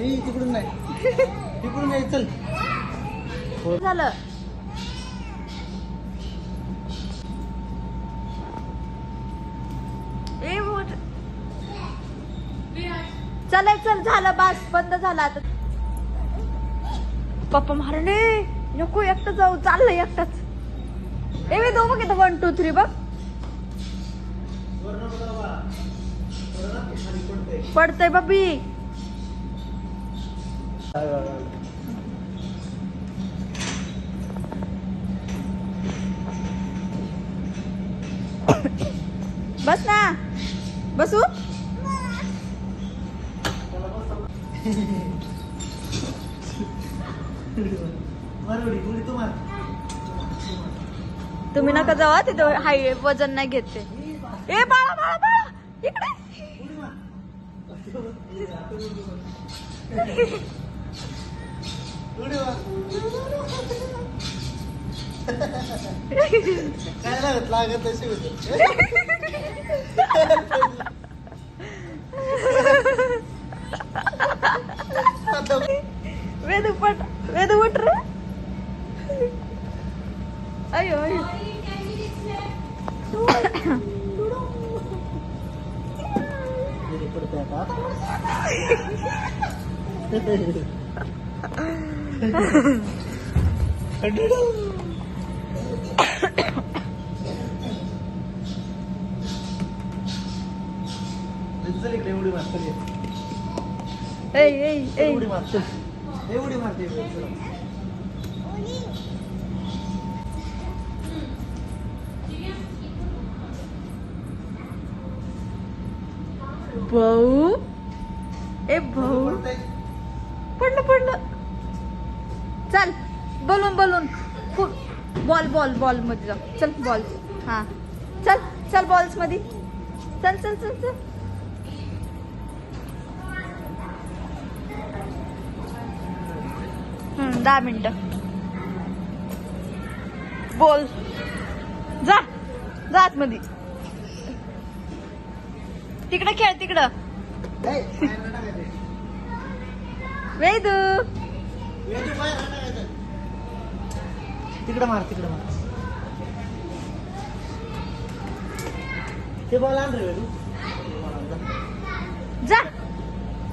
ही तिकडून नाही. तिकडून नाही चल. झालं. चल चल झालं बस बंद झालं आता. पप्पा मारणे नको एकटं जाऊ चाललंय एकटाच. ए मी दो बघ. वन टू थ्री बघ पडतंय बाबी. बस ना बसू? मारवडी उडी तू मार तुम्ही नका जावा तिथं हाय वजन नाही घेते ए बाळा बाळा बाळा इकडे. उडी मार काय लागत लागत तशी होते आता वेदू पट वेदू उठ रे अयो अयो मेरे पडते आता चल इकडे उडी मार चल ये. ए ए ए उडी मार चल ए, उडी मारते चल. Balloon balloon. फुल बॉल बॉल बॉलमध्ये जा चल बॉल हा. चल चल बॉल्समध्ये चल चल चल चल. दहा मिनिट. बोल. जा. जा आतमध्ये. तिकडं खेळ तिकडं. वेदू. तिकडं मार तिकडं मार. ते बॉल आण रे वेदू जा.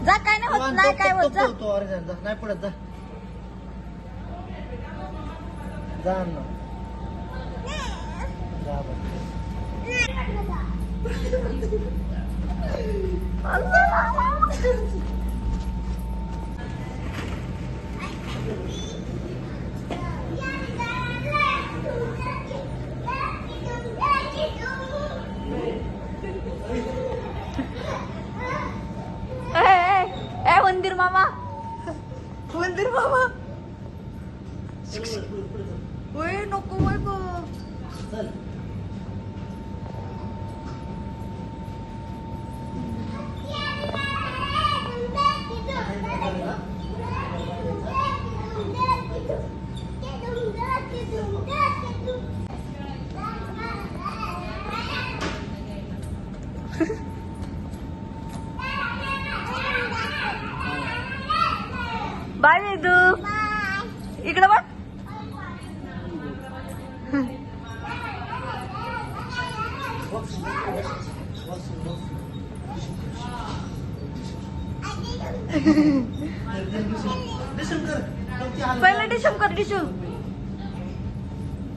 जा काय नाही होत नाही काय होत जा. तो ऑरेंज जा. नाही पडत जा. जा आण ना. जा बरं. पहिलं डिशम कर डिशम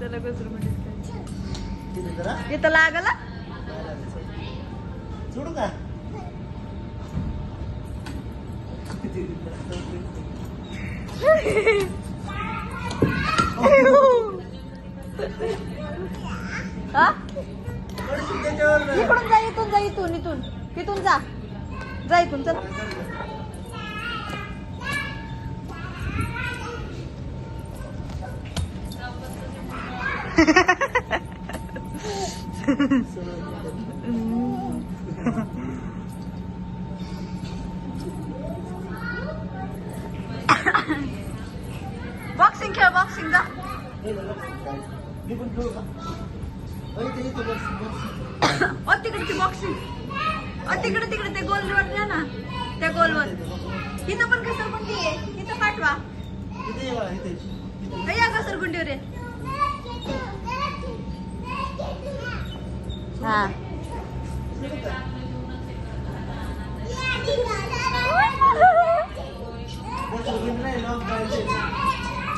त्याला. इथं लागला. सोडू का? हा. इकडून जा इथून जा इथून इथून. इथून जा. जा इथून चल. तिकडे तिकडे ते गोल द्या ना. त्या गोलवर इथं पण घसरगुंडी आहे. इथं पाठवा. ये घसरगुंडीवर रे हा.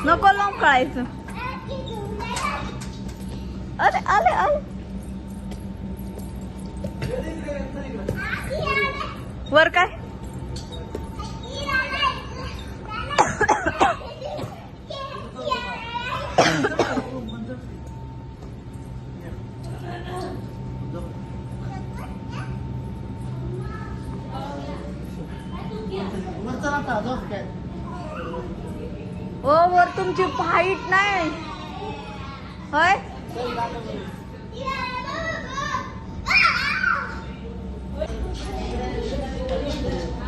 नको लावून कळायचं. अरे आले आले वर काय? ओ वर तुमची फाईट नाही. होय? चल, दाखव बरं.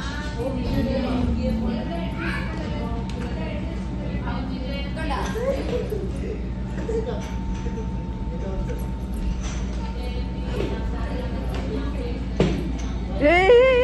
ए,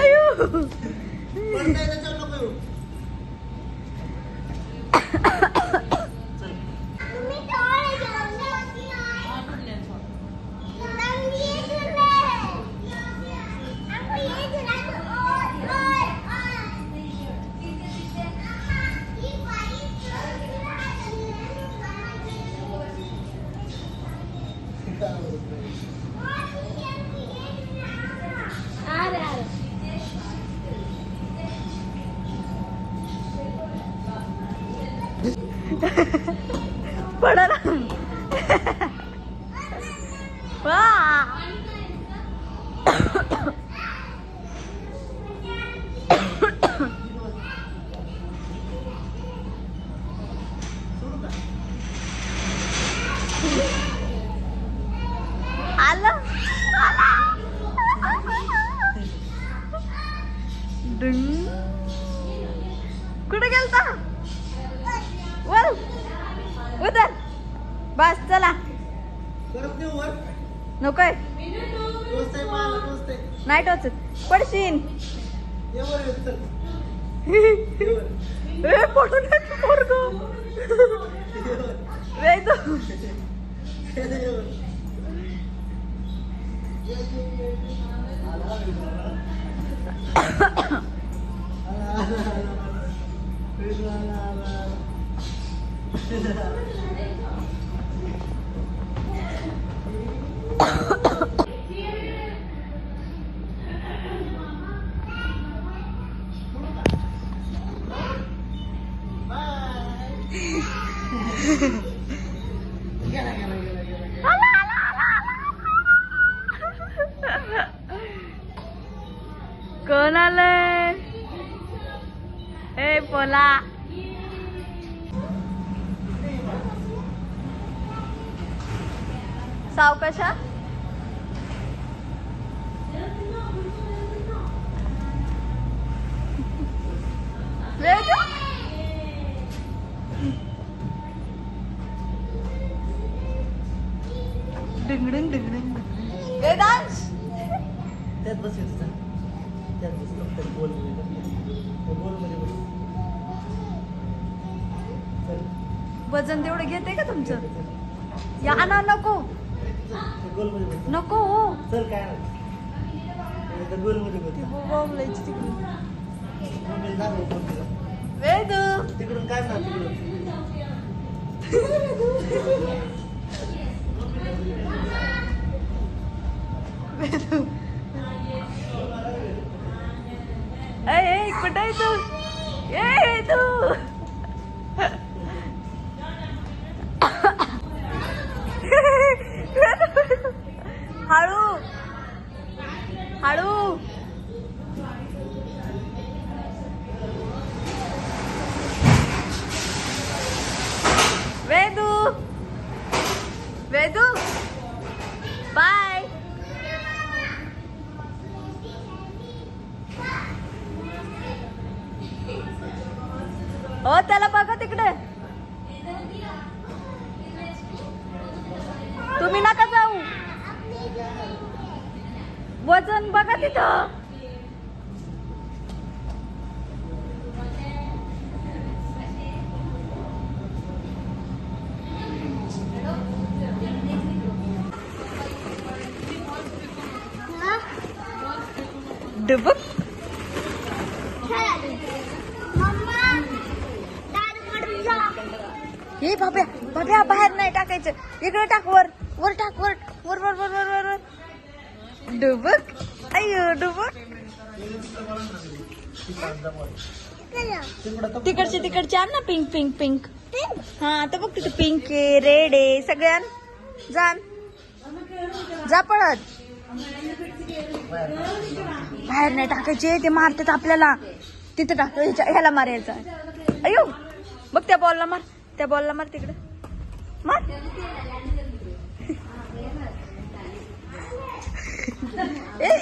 अयो उतर बस चला. नकोय. नाही टोचत. पडशीन पोरग. ये वर. वेदू ये वर. आला, आला, सावकाशा वेदू? डिंगडिंग डिंगडिंग वेदांश त्यात बस येतो चल. त्यात बस फक्त गोलमध्ये बस. त्या गोलमध्ये बस. चल. वजन तेवढं घेते का तुमचं. या ना नको चल, त्या गोलमध्ये बस. नको. हो चल काय तिकडून. वेदू तिकडून काय ना तिकडून. वेदू ए कुठं तू? ए तू. हो त्याला बघा तिकडे. तुम्ही नका जाऊ. वजन बघा तिथं. डुबक. हे बाब्या बाब्या बाहेर नाही टाकायचं. इकडे टाक वर. वर टाक वर. वर वर वर वर वर वर. डुबुक. अय्यो डुबुक. तिकडचे तिकडचे आण ना पिंक पिंक पिंक. हा तर बघ तिथे पिंक आहे रेड आहे. सगळ्यां जाण जा पळत. बाहेर नाही टाकायचे ते मारतात आपल्याला. तिथे टाक ह्याला मारायचं. अयो बघ त्या बॉलला मार. त्या बॉलला मार तिकडे मार ए.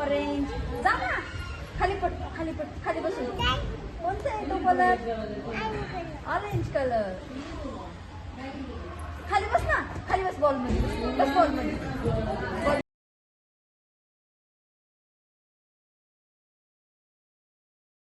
ऑरेंज जा खाली पट खाली पट खाली बसून कोणता आहे तो कलर ऑरेंज कलर खाली बस ना खाली बस बॉलमध्ये बस बॉलमध्ये बॉल